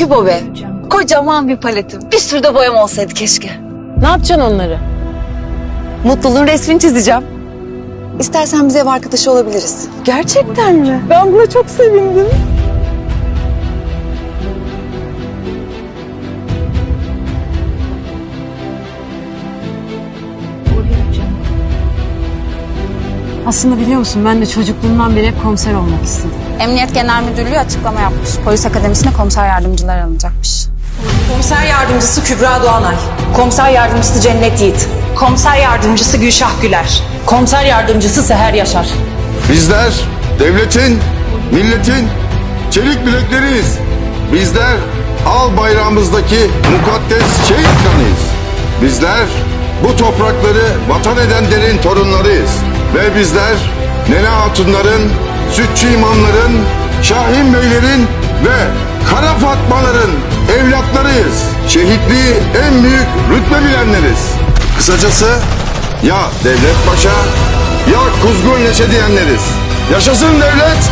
Kübo be. Kocaman bir paletim. Bir sürü de boyam olsaydı keşke. Ne yapacaksın onları? Mutluluğun resmini çizeceğim. İstersen biz ev arkadaşı olabiliriz. Gerçekten mi? Ben buna çok sevindim. Aslında biliyor musun ben de çocukluğumdan beri hep komiser olmak istedim. Emniyet Genel Müdürlüğü açıklama yapmış. Polis Akademisi'ne komiser yardımcılar alınacakmış. Komiser yardımcısı Kübra Doğanay. Komiser yardımcısı Cennet Yiğit. Komiser yardımcısı Gülşah Güler. Komiser yardımcısı Seher Yaşar. Bizler devletin, milletin çelik bilekleriyiz. Bizler al bayrağımızdaki mukaddes şehit kanıyız. Bizler bu toprakları vatan edenlerin torunlarıyız. Ve bizler Nene Hatunların, Sütçü imamların, Şahin Beylerin ve Kara Fatmaların evlatlarıyız. Şehitliği en büyük rütbe bilenleriz. Kısacası ya devlet paşa ya kuzgun leşe diyenleriz. Yaşasın devlet,